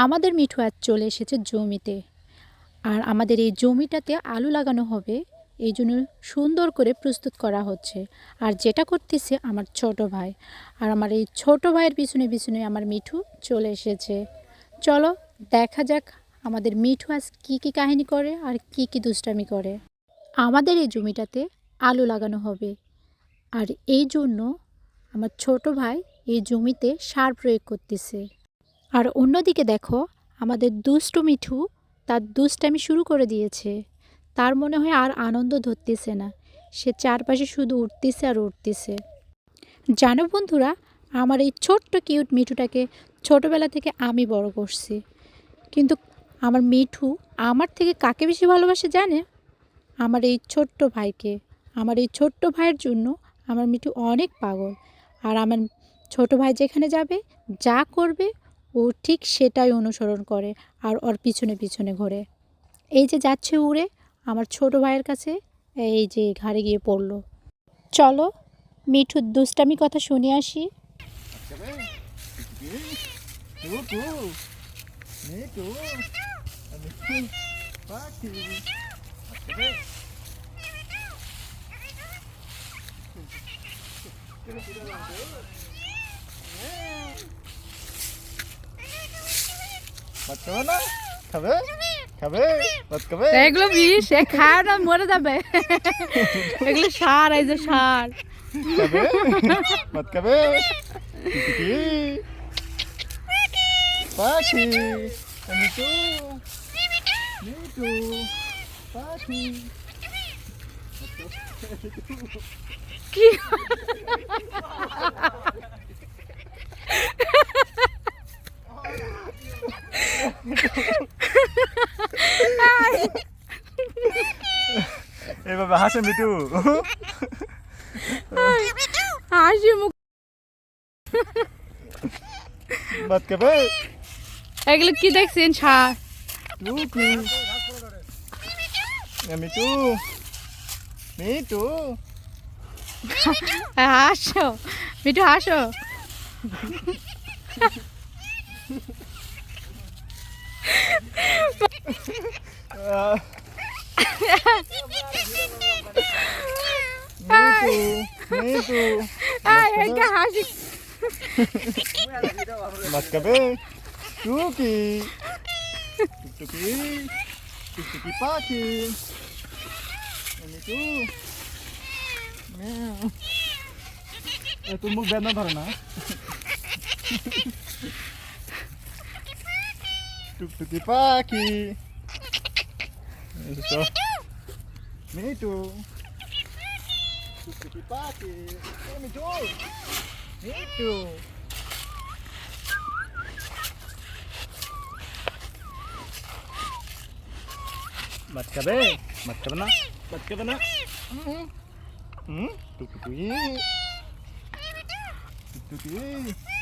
আমাদের মিঠু আজ চলে এসেছে জমিতে। আর আমাদের এই জমিটাতে আলু লাগানো হবে, এই জন্য সুন্দর করে প্রস্তুত করা হচ্ছে। আর যেটা করতেছে আমার ছোট ভাই। আর আমার এই ছোট ভাইয়ের পিছনে পিছনে আমার মিঠু চলে এসেছে। চলো দেখা যাক আমাদের মিঠু আজ কী কী কাহিনী করে আর কী কী দুষ্টামি করে। আমাদের এই জমিটাতে আলু লাগানো হবে। আর এই জন্য আমার ছোট ভাই এই জমিতে সার প্রয়োগ করতেছে। আর অন্যদিকে দেখো, আমাদের দুষ্টু মিঠু তার দুষ্টামি শুরু করে দিয়েছে। তার মনে হয় আর আনন্দ ধরতেছে না। সে চারপাশে শুধু উঠতেছে আর উঠতেছে জানো বন্ধুরা, আমার এই ছোট্ট কিউট মিঠুটাকে ছোটোবেলা থেকে আমি বড় করছি। কিন্তু আমার মিঠু আমার থেকে কাকে বেশি ভালোবাসে জানে? আমার এই ছোট্ট ভাইকে। আমার এই ছোট্ট ভাইয়ের জন্য আমার মিঠু অনেক পাগল। আর আমার ছোট ভাই যেখানে যাবে, যা করবে ও ঠিক সেটাই অনুসরণ করে আর ওর পিছনে পিছনে ঘোরে এই যে যাচ্ছে উড়ে আমার ছোট ভাইয়ের কাছে এই যে ঘাড়ে গিয়ে পড়ল চলো মিঠুর দুষ্টামি কথা শুনে আসি Tutu. Nitu. Amitu. Pati. Oke. ভাত খাবে না খাবে খাবে ভাত খাবে এগুলো বিষ এ খায় না মরে যাবে এগুলো সার এই যে সার খাবে ভাত খাবে টিকি পাখি মিটু মিটু পাখি কি এভাবে হাসে মিটু হাসি মুখ। ভাত খাবে এগুলো কি দেখছেন টুকি মিটু মিটু হাসো। মিঠু হাসো। আহ, হাসি ভাত খাবে টুকি টুকি টুকি পাখি মিটু মিয়াও। এ, তোর মুখ বেদনা ধরে না টুকটুকি পাখি এই তো। Me too Sipsipin pati. Kami Joy. मत कबे मत करना मत करना हम्म टुक टुक टुक टुक